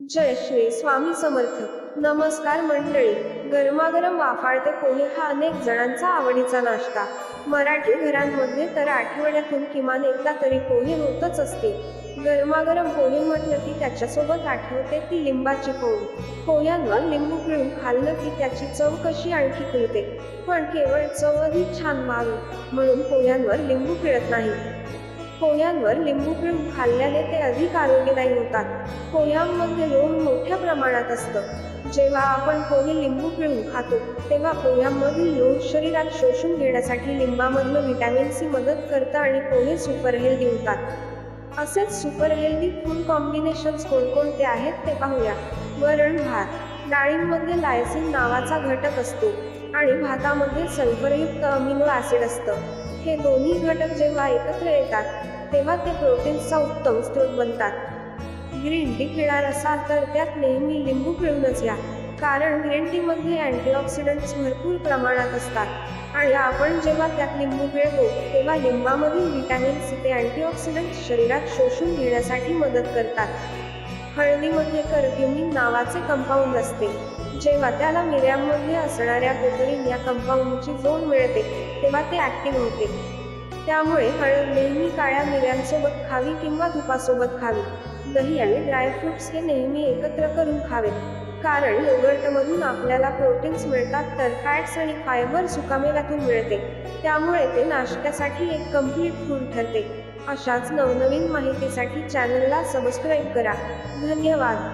जय श्री स्वामी समर्थ. नमस्कार मंडळी. गरमागरम वाफाळते पोहे हा अनेक जणांचा आवडीचा नाश्ता. मराठी घरांमध्ये तर आठवड्यातून किमान एकदा तरी पोहे होतच असते. गरमागरम पोहे म्हटलं की त्याच्यासोबत आठवते ती लिंबाची पोळी. पोह्यांवर लिंबू पिळून खाल्लं की त्याची चव कशी आणखी खुलते. पण केवळ चव अधिक छान व्हावी म्हणून पोह्यांवर लिंबू पिळत नाही. पोह्यांवर लिंबू पिळून खाल्ल्याने ते अधिक आरोग्यदायी होतात. पोह्यांमध्ये लोह मोठ्या प्रमाणात असतं. जेव्हा आपण पोहे लिंबू पिळून खातो तेव्हा पोह्यांमधील लोह शरीरात शोषून घेण्यासाठी लिंबामधलं व्हिटॅमिन सी मदत करतं आणि पोहे सुपर हेल्दी होतात. असेच सुपर हेल्दी फूड कॉम्बिनेशन्स कोणकोणते आहेत ते पाहूया. वरण भात. डाळींमध्ये लायसिन नावाचा घटक असतो आणि भातामध्ये सल्फरयुक्त अमिनो ऍसिड असतं. हे दोन्ही घटक जेव्हा एकत्र येतात तेव्हा ते प्रोटीन्सचा उत्तम स्रोत बनतात. ग्रीन टी पिणार असाल तर त्यात नेहमी लिंबू पिळूनच घ्या कारण ग्रीन टी मध्ये अँटीऑक्सिडंट्स भरपूर प्रमाणात असतात. आणि आपण जेव्हा त्यात लिंबू पिळतो तेव्हा लिंबामधील व्हिटॅमिन सी ते अँटीऑक्सिडंट्स शरीरात शोषून घेण्यासाठी मदत करतात. हळदीमध्ये कर्क्युमिन नावाचे कंपाऊंड असते. जेव्हा त्याला मिऱ्यांमध्ये असणाऱ्या कोकरीन या कंपाऊंडची जोड मिळते तेव्हा ते ऍक्टिव्ह होते. त्यामुळे हळद नेहमी काळ्या मिऱ्यांसोबत खावी किंवा तुपासोबत खावी. दही आणि ड्रायफ्रुट्स हे नेहमी एकत्र करून खावे. कारण योगर्टमधून आपल्याला प्रोटीन्स मिळतात तर फॅट्स आणि फायबर सुकामेव्यातून मिळते. त्यामुळे ते नाश्त्यासाठी एक कंप्लीट फूड ठरते. अशाच नवनवीन माहितीसाठी चॅनलला सबस्क्राईब करा. धन्यवाद.